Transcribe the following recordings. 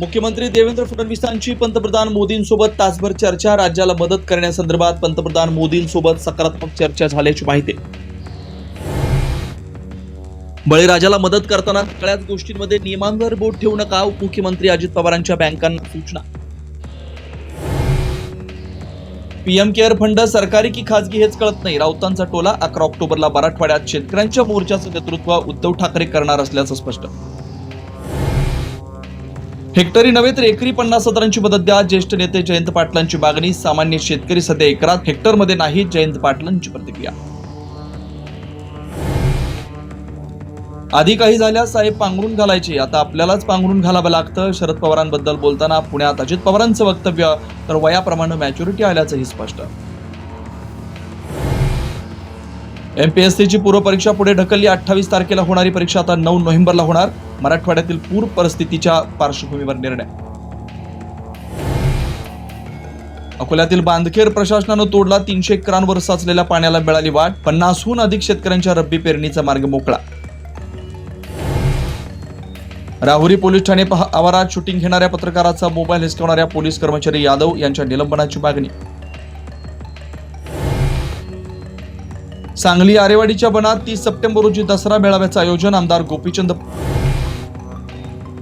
मुख्यमंत्री देवेंद्र फडणवीसांची पंतप्रधान मोदींसोबत तासभर चर्चा राज्याला मदत करण्यासंदर्भात पंतप्रधान मोदींसोबत सकारात्मक चर्चा झाल्याची माहिती. बळीराजाला मदत करताना सगळ्याच गोष्टींमध्ये नियमांवर बोट ठेवू नका उपमुख्यमंत्री अजित पवारांच्या बँकांना सूचना. पीएम केअर फंड सरकारी की खाजगी हेच कळत नाही. राऊतांचा टोला अकरा ऑक्टोबरला मराठवाड्यात शेतकऱ्यांच्या मोर्चाचं नेतृत्व उद्धव ठाकरे करणार असल्याचं स्पष्ट. हेक्टरी नव्हे तर एकरी पन्नास हजारांची मदत द्या. ज्येष्ठ नेते जयंत पाटलांची मागणी सामान्य शेतकरी सध्या एकरात हेक्टरमध्ये नाही जयंत पाटलांची प्रतिक्रिया. आधी काही झाल्यास साहेब पांघरून घालायचे. आता आपल्यालाच पांघरून घालावं लागतं. शरद पवारांबद्दल बोलताना पुण्यात अजित पवारांचं वक्तव्य तर वयाप्रमाणे मॅच्युरिटी आल्याचंही स्पष्ट. एमपीएससीची पूर्वपरीक्षा पुढे ढकलली. अठ्ठावीस तारखेला होणारी परीक्षा आता नऊ नोव्हेंबरला होणार. मराठवाड्यातील पूर परिस्थितीच्या पार्श्वभूमीवर निर्णय. अकोल्यातील बांधखेर प्रशासनानं तोडला तीनशे एकरांवर साचलेल्या पाण्याला मिळाली वाट पन्नासहून अधिक शेतकऱ्यांच्या रब्बी पेरणीचा मार्ग मोकळा. राहुरी पोलीस ठाणे पहा- आवारात शूटिंग घेणाऱ्या पत्रकाराचा मोबाईल हिसकावणाऱ्या पोलीस कर्मचारी यादव यांच्या निलंबनाची मागणी. सांगली आरेवाडीच्या बनात तीस सप्टेंबर रोजी दसरा मेळाव्याचं आयोजन आमदार गोपीचंद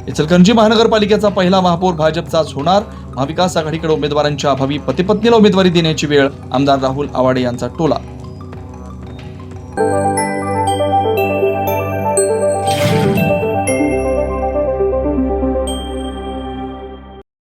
इचलकरंजी महानगरपालिकेचा पहिला महापौर भाजपचाच होणार. महाविकास आघाडीकडे उमेदवारांच्या अभावी पतीपत्नीला उमेदवारी देण्याची वेळ आमदार राहुल आवाडे यांचा टोला.